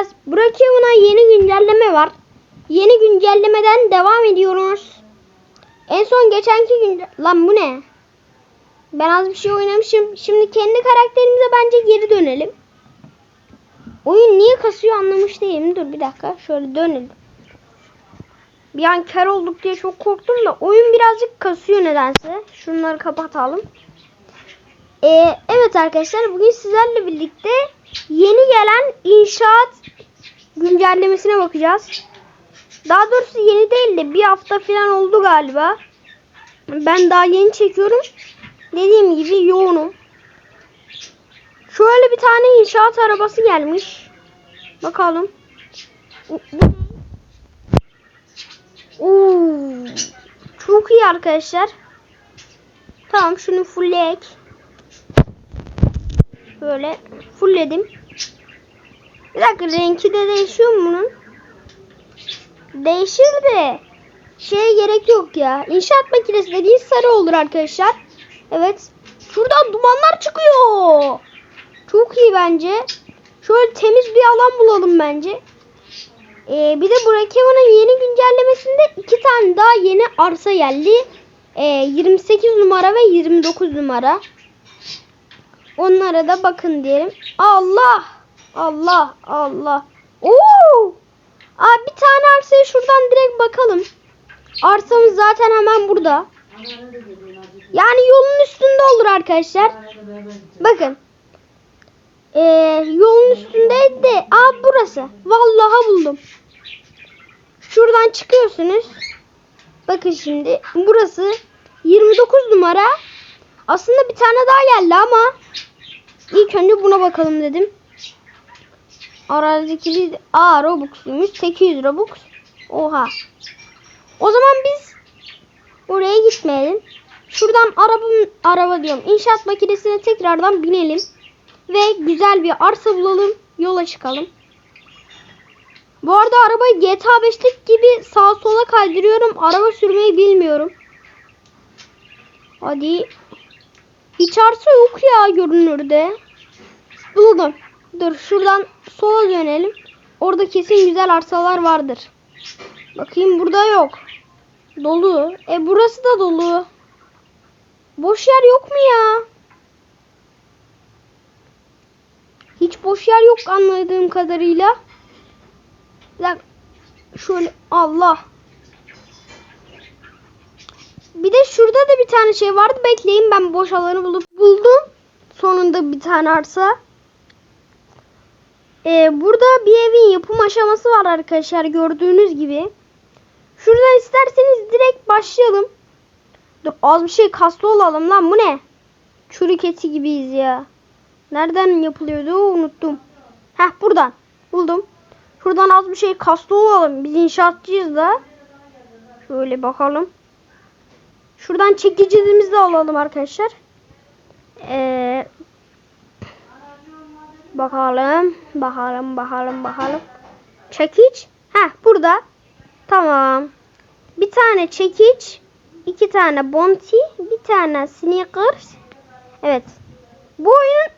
yapacağız. Brookhaven'a yeni güncelleme var. Yeni güncellemeden devam ediyoruz. En son geçenki gün... Lan bu ne? Ben az bir şey oynamışım. Şimdi kendi karakterimize bence geri dönelim. Oyun niye kasıyor anlamış değilim. Dur bir dakika. Şöyle dönelim. Bir an kar olduk diye çok korktum da oyun birazcık kasıyor nedense. Şunları kapatalım. Ee, evet arkadaşlar bugün sizlerle birlikte yeni gelen inşaat güncellemesine bakacağız. Daha doğrusu yeni değil de bir hafta falan oldu galiba. Ben daha yeni çekiyorum. Dediğim gibi yoğunum. Şöyle bir tane inşaat arabası gelmiş. Bakalım. Oo, çok iyi arkadaşlar. Tamam şunu fullleyek. Böyle fullledim. Bir dakika renki de değişiyor mu bunun? Değişir de şeye gerek yok ya. İnşaat makinesi dediğin sarı olur arkadaşlar. Evet. Şuradan dumanlar çıkıyor. Çok iyi bence. Şöyle temiz bir alan bulalım bence. Ee, bir de Brookhaven'ın yeni güncellemesinde iki tane daha yeni arsa geldi. Ee, 28 numara ve 29 numara. Onlara da bakın diyelim. Allah! Allah! Allah! Oo! Aa, bir tane arsaya şuradan direkt bakalım. Arsamız zaten hemen burada. Yani yolun üstünde olur arkadaşlar. Bakın. Ee, yolun üstünde de. Aa burası. Vallahi buldum. Şuradan çıkıyorsunuz. Bakın şimdi. Burası 29 numara. Aslında bir tane daha geldi ama ilk önce buna bakalım dedim. Aradaki bir Aa Robux'luymuş. 800 Robux. Oha. O zaman biz oraya gitmeyelim. Şuradan araba araba diyorum. İnşaat makinesine tekrardan binelim ve güzel bir arsa bulalım. Yola çıkalım. Bu arada arabayı GTA 5'lik gibi sağa sola kaydırıyorum. Araba sürmeyi bilmiyorum. Hadi. Hiç arsa yok ya görünürde. Buldum. Dur şuradan sola dönelim. Orada kesin güzel arsalar vardır. Bakayım burada yok. Dolu. E burası da dolu. Boş yer yok mu ya? Hiç boş yer yok anladığım kadarıyla. Lan şöyle Allah. Bir de şurada da bir tane şey vardı. Bekleyin ben boş alanı bulup buldum. Sonunda bir tane arsa. Ee, burada bir evin yapım aşaması var arkadaşlar gördüğünüz gibi. Şuradan isterseniz direkt başlayalım. Dur az bir şey kaslı olalım lan bu ne? Çürük eti gibiyiz ya. Nereden yapılıyordu unuttum. Heh buradan buldum. Şuradan az bir şey kaslı olalım. Biz inşaatçıyız da. Şöyle bakalım. Şuradan çekicimizi de alalım arkadaşlar. Ee, bakalım. Bakalım bakalım bakalım. Çekiç. Heh burada. Tamam. Bir tane çekiç. iki tane bonti. Bir tane sneakers. Evet. Bu oyunun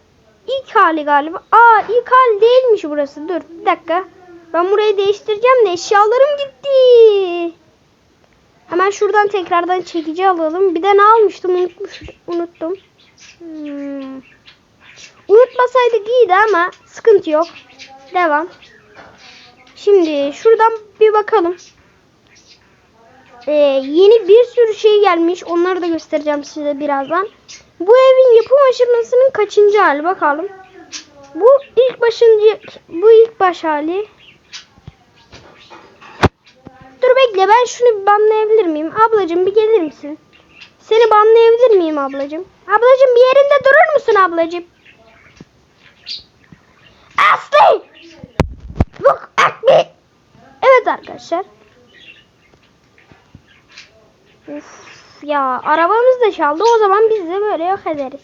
ilk hali galiba. Aa ilk hali değilmiş burası. Dur bir dakika. Ben burayı değiştireceğim de eşyalarım gitti. Hemen şuradan tekrardan çekici alalım. Bir de ne almıştım unutmuş, unuttum. Hmm. Unutmasaydık iyiydi ama sıkıntı yok. Devam. Şimdi şuradan bir bakalım. Ee, yeni bir sürü şey gelmiş. Onları da göstereceğim size birazdan. Bu evin yapım aşamasının kaçıncı hali bakalım. Bu ilk başıncı bu ilk baş hali. Dur bekle ben şunu bir banlayabilir miyim? Ablacığım bir gelir misin? Seni banlayabilir miyim ablacığım? Ablacığım bir yerinde durur musun ablacığım? Aslı! Look at me! Evet arkadaşlar. Uf, ya arabamız da çaldı o zaman biz de böyle yok ederiz.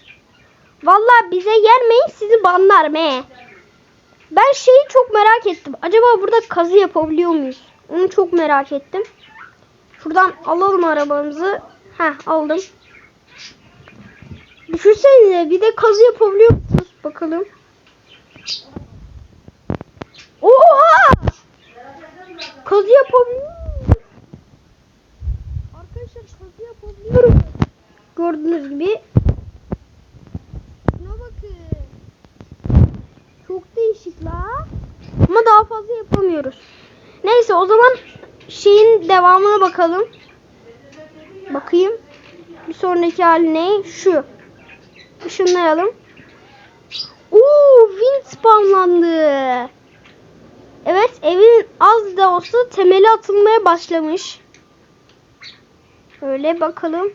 Vallahi bize gelmeyin sizi banlarım he. Ben şeyi çok merak ettim. Acaba burada kazı yapabiliyor muyuz? Onu çok merak ettim. Şuradan alalım arabamızı. Ha aldım. Düşünsenize bir de kazı yapabiliyor musunuz? Bakalım. Oha! Kazı yapabiliyorum. Arkadaşlar kazı yapabiliyorum. Gördüğünüz gibi. Şuna bakın. Çok değişik la. Ama daha fazla yapamıyoruz. Neyse o zaman şeyin devamına bakalım. Bakayım. Bir sonraki hali ne? Şu. Işınlayalım. Uuu wind spamlandı. Evet evin az da olsa temeli atılmaya başlamış. Şöyle bakalım.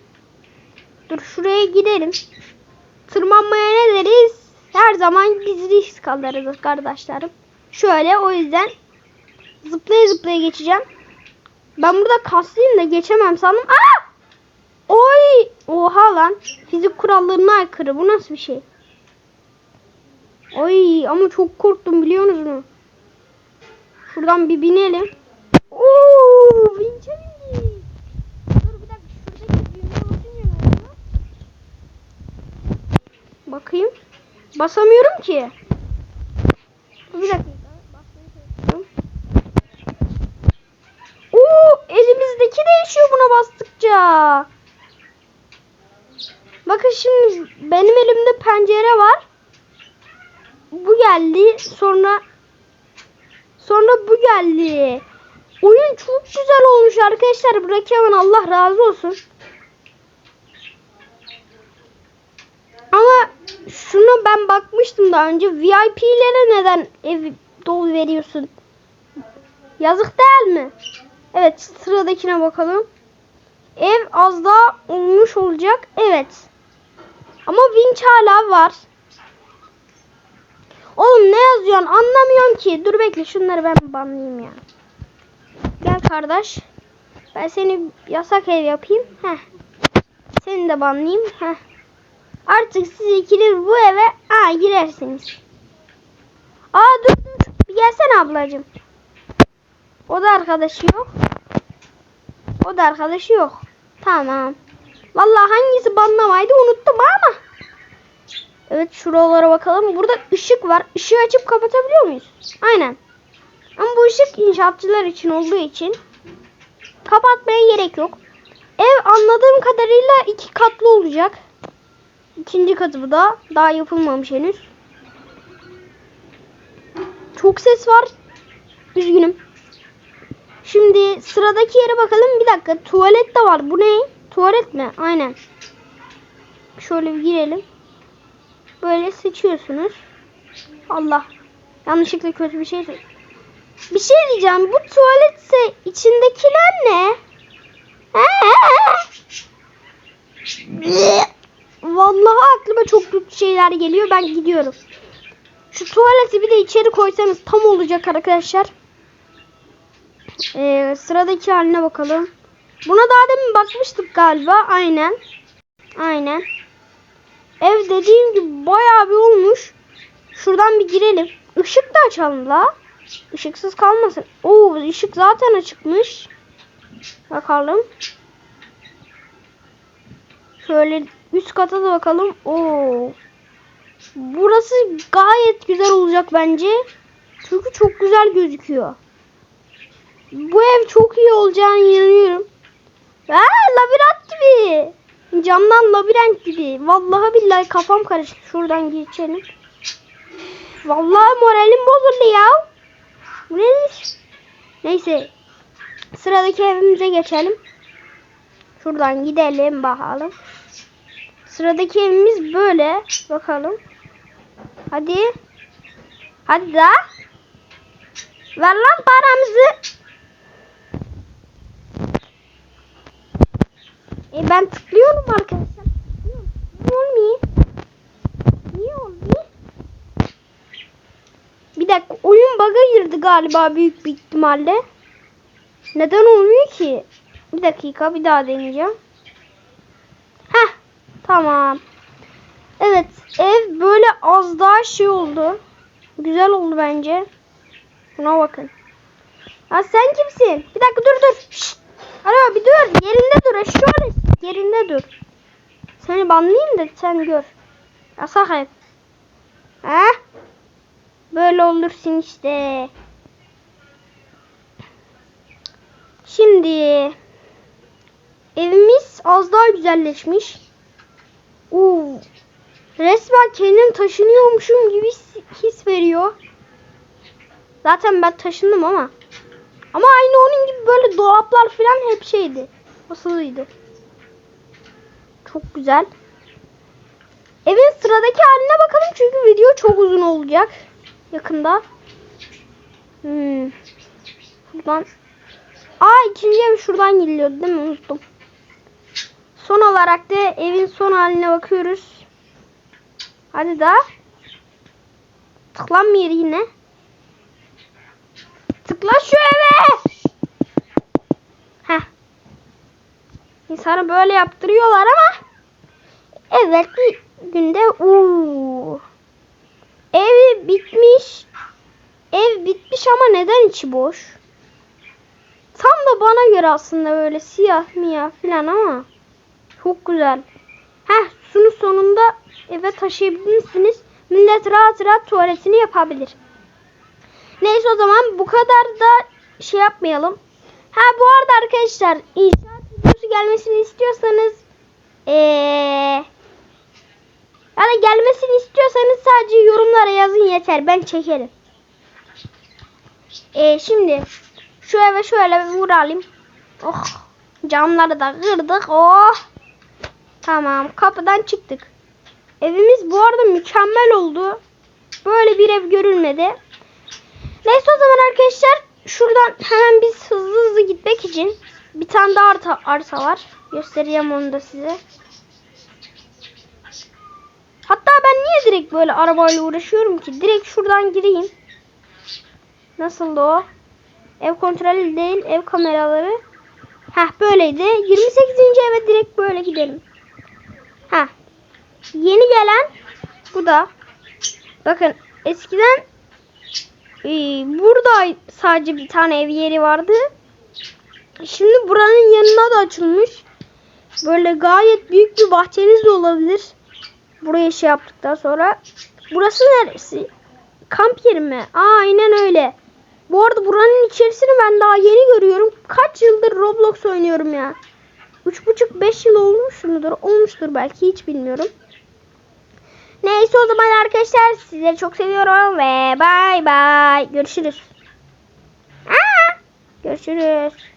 Dur şuraya gidelim. Tırmanmaya ne deriz? Her zaman biz risk alırız kardeşlerim. Şöyle o yüzden zıplaya zıplaya geçeceğim. Ben burada kaslıyım da geçemem sandım. Aa! Oy! Oha lan. Fizik kurallarına aykırı. Bu nasıl bir şey? Oy ama çok korktum biliyorsunuz mu? Şuradan bir binelim. Oo, oluyor? Bakayım. Basamıyorum ki. Bir dakika. Elimizdeki değişiyor buna bastıkça. Bakın şimdi benim elimde pencere var. Bu geldi. Sonra sonra bu geldi. Oyun çok güzel olmuş arkadaşlar. Bırakıyorum Allah razı olsun. Ama şunu ben bakmıştım daha önce. VIP'lere neden ev dolu veriyorsun? Yazık değil mi? Evet sıradakine bakalım. Ev az daha olmuş olacak. Evet. Ama vinç hala var. Oğlum ne yazıyorsun anlamıyorum ki. Dur bekle şunları ben banlayayım ya. Gel kardeş. Ben seni yasak ev yapayım. Heh. Seni de banlayayım. Heh. Artık siz ikiniz bu eve aa, girersiniz. Aa dur dur. Bir gelsene ablacığım. O da arkadaşı yok. O da arkadaşı yok. Tamam. Vallahi hangisi banlamaydı unuttum ama. Evet şuralara bakalım. Burada ışık var. Işığı açıp kapatabiliyor muyuz? Aynen. Ama bu ışık inşaatçılar için olduğu için kapatmaya gerek yok. Ev anladığım kadarıyla iki katlı olacak. İkinci katı bu da. Daha yapılmamış henüz. Çok ses var. Üzgünüm. Şimdi sıradaki yere bakalım. Bir dakika. Tuvalet de var. Bu ne? Tuvalet mi? Aynen. Şöyle bir girelim. Böyle seçiyorsunuz. Allah. Yanlışlıkla kötü bir şey Bir şey diyeceğim. Bu tuvaletse içindekiler ne? Vallahi aklıma çok kötü şeyler geliyor. Ben gidiyorum. Şu tuvaleti bir de içeri koysanız tam olacak arkadaşlar. Ee, sıradaki haline bakalım. Buna daha demin bakmıştık galiba. Aynen. Aynen. Ev dediğim gibi bayağı bir olmuş. Şuradan bir girelim. Işık da açalım la. Işıksız kalmasın. Oo ışık zaten açıkmış. Bakalım. Şöyle üst kata da bakalım. Oo. Burası gayet güzel olacak bence. Çünkü çok güzel gözüküyor. Bu ev çok iyi olacağını inanıyorum. Aa, labirent gibi. Camdan labirent gibi. Vallahi billahi kafam karıştı. Şuradan geçelim. Vallahi moralim bozuldu ya. Bu nedir? Neyse. Sıradaki evimize geçelim. Şuradan gidelim bakalım. Sıradaki evimiz böyle. Bakalım. Hadi. Hadi da. Ver lan paramızı. E ben tıklıyorum arkadaşlar. Olmuyor? Niye olmuyor? Bir dakika oyun bug'a girdi galiba büyük bir ihtimalle. Neden olmuyor ki? Bir dakika bir daha deneyeceğim. Heh tamam. Evet ev böyle az daha şey oldu. Güzel oldu bence. Buna bakın. Ha sen kimsin? Bir dakika dur dur. Şşt. Alo bir dur. Yerinde dur. Şöyle yerinde dur. Seni banlayayım da sen gör. Yasak ev. Ha? Böyle olursun işte. Şimdi evimiz az daha güzelleşmiş. Uu, resmen kendim taşınıyormuşum gibi his veriyor. Zaten ben taşındım ama. Ama aynı onun gibi böyle dolaplar falan hep şeydi. Asılıydı. Çok güzel. Evin sıradaki haline bakalım çünkü video çok uzun olacak. Yakında. Hmm. Şuradan. Aa ikinci ev şuradan geliyordu değil mi? Unuttum. Son olarak da evin son haline bakıyoruz. Hadi daha. Tıklanmıyor yine. Tıkla şu eve. Heh. İnsanı böyle yaptırıyorlar ama evet bir günde uuu. Ev bitmiş. Ev bitmiş ama neden içi boş? Tam da bana göre aslında böyle siyah miyah falan ama çok güzel. Heh şunu sonunda eve taşıyabilirsiniz. Millet rahat rahat tuvaletini yapabilir. Neyse o zaman bu kadar da şey yapmayalım. Ha bu arada arkadaşlar inşaat videosu gelmesini istiyorsanız ee, yani gelmesini istiyorsanız sadece yorumlara yazın yeter. Ben çekerim. Ee, şimdi eve şöyle bir vuralım. Oh camları da kırdık. Oh. Tamam kapıdan çıktık. Evimiz bu arada mükemmel oldu. Böyle bir ev görülmedi. Neyse o zaman arkadaşlar şuradan hemen biz hızlı hızlı gitmek için bir tane daha arsa, arsa var. Göstereceğim onu da size. Hatta ben niye direkt böyle arabayla uğraşıyorum ki? Direkt şuradan gireyim. Nasıldı o? Ev kontrolü değil, ev kameraları. Heh böyleydi. 28. eve direkt böyle gidelim. Heh. Yeni gelen bu da. Bakın eskiden ee, burada sadece bir tane ev yeri vardı. Şimdi buranın yanına da açılmış. Böyle gayet büyük bir bahçeniz de olabilir. Buraya şey yaptıktan sonra. Burası neresi? Kamp yeri mi? Aa, aynen öyle. Bu arada buranın içerisini ben daha yeni görüyorum. Kaç yıldır Roblox oynuyorum ya. 3,5-5 yıl olmuş mudur? Olmuştur belki hiç bilmiyorum. Neyse o zaman arkadaşlar sizleri çok seviyorum ve bay bay. Görüşürüz. Aa, görüşürüz.